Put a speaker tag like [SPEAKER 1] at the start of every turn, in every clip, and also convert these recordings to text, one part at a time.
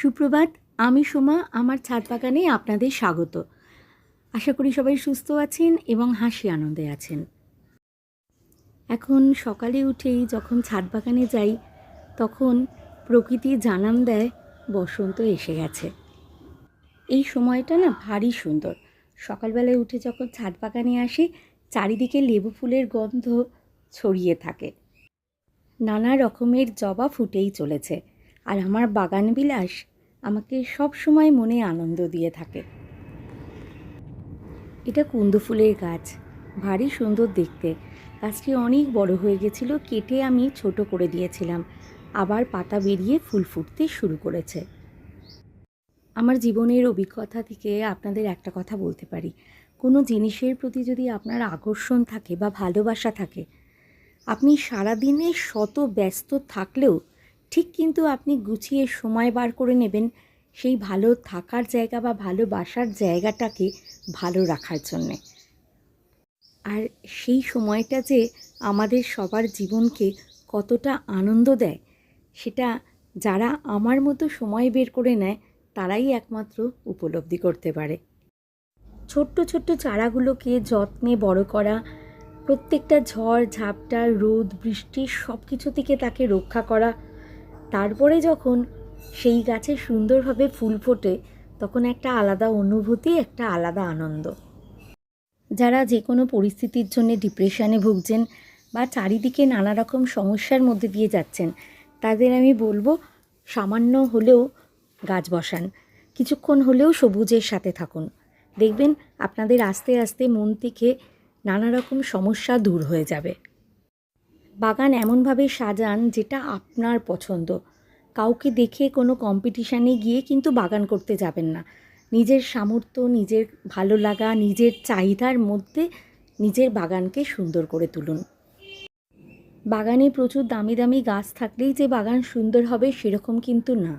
[SPEAKER 1] সুপ্রভাত, আমি সোমা, আমার ছাদ বাগানে আপনাদের স্বাগত। আশা করি সবাই সুস্থ আছেন এবং হাসি আনন্দে আছেন। এখন সকালে উঠেই যখন ছাদ বাগানে যাই, তখন প্রকৃতি জানান দেয়, বসন্ত এসে গেছে। এই সময়টা না ভারী সুন্দর। সকালবেলায় উঠে যখন ছাদ বাগানে আসি, চারিদিকে লেবু ফুলের গন্ধ ছড়িয়ে থাকে। নানা রকমের জবা ফুটেই চলেছে। আর আমার বাগান বিলাস আমাকে সব সময় মনে আনন্দ দিয়ে থাকে। এটা কুন্দ ফুলের গাছ। ভারী সুন্দর দেখতে। গাছটি অনেক বড় হয়ে গেছিল, কেটে আমি ছোট করে দিয়েছিলাম। আবার পাতা বেরিয়ে ফুল ফুটতে শুরু করেছে। আমার জীবনের অভিজ্ঞতা থেকে আপনাদের একটা কথা বলতে পারি। কোনো জিনিসের প্রতি যদি আপনার আকর্ষণ থাকে বা ভালোবাসা থাকে, আপনি সারাদিনে শত ব্যস্ত থাকলেও ঠিক কিন্তু আপনি গুছিয়ে সময় বার করে নেবেন সেই ভালো থাকার জায়গা বা ভালোবাসার জায়গাটাকে ভালো রাখার জন্যে। আর সেই সময়টা যে আমাদের সবার জীবনকে কতটা আনন্দ দেয়, সেটা যারা আমার মতো সময় বের করে নেয়, তারাই একমাত্র উপলব্ধি করতে পারে। ছোট্ট ছোট্ট চারাগুলোকে যত্নে বড় করা, প্রত্যেকটা ঝড়, ঝাপটা, রোদ, বৃষ্টি সব কিছু থেকে তাকে রক্ষা করা তারপরে যখন সেই গাছে সুন্দরভাবে ফুল ফোটে, তখন একটা আলাদা অনুভূতি, একটা আলাদা আনন্দ। যারা যে কোনো পরিস্থিতির জন্য ডিপ্রেশনে ভুগছেন বা চারিদিকে নানা রকম সমস্যার মধ্যে দিয়ে যাচ্ছেন, তাদের আমি বলব সামান্য হলেও গাছ বসান। কিছুক্ষণ হলেও সবুজের সাথে থাকুন। দেখবেন আপনাদের আস্তে আস্তে মন থেকে নানা রকম সমস্যা দূর হয়ে যাবে। বাগান এমনভাবে সাজান যেটা আপনার পছন্দ। কাউকে দেখে কোনো কম্পিটিশানে গিয়ে কিন্তু বাগান করতে যাবেন না। নিজের সামর্থ্য, নিজের ভালো লাগা, নিজের চাহিদার মধ্যে নিজের বাগানকে সুন্দর করে তুলুন। বাগানে প্রচুর দামি দামি গাছ থাকলেই যে বাগান সুন্দর হবে সেরকম কিন্তু না।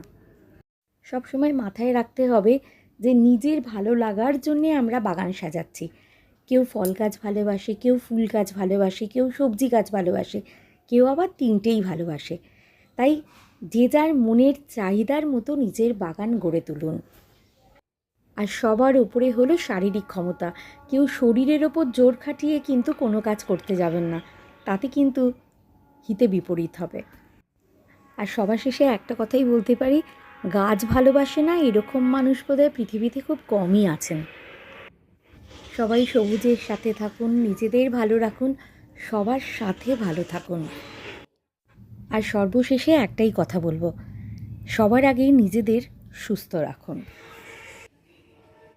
[SPEAKER 1] সবসময় মাথায় রাখতে হবে যে নিজের ভালো লাগার জন্যে আমরা বাগান সাজাচ্ছি। কেউ ফল গাছ ভালোবাসে, কেউ ফুল গাছ ভালোবাসে, কেউ সবজি গাছ ভালোবাসে, কেউ আবার তিনটেই ভালোবাসে। তাই যে যার মনের চাহিদার মতো নিজের বাগান গড়ে তুলুন। আর সবার উপরে হলো শারীরিক ক্ষমতা। কেউ শরীরের ওপর জোর খাটিয়ে কিন্তু কোনো কাজ করতে যাবেন না। তাতে কিন্তু হিতে বিপরীত হবে। আর সবার শেষে একটা কথাই বলতে পারি, গাছ ভালোবাসে না এরকম মানুষ বোধহয় পৃথিবীতে খুব কমই আছেন। সবাই সবুজের সাথে থাকুন, নিজেদের ভালো রাখুন, সবার সাথে ভালো থাকুন। আর সর্বশেষে একটাই কথা বলব, সবার আগে নিজেদের সুস্থ রাখুন।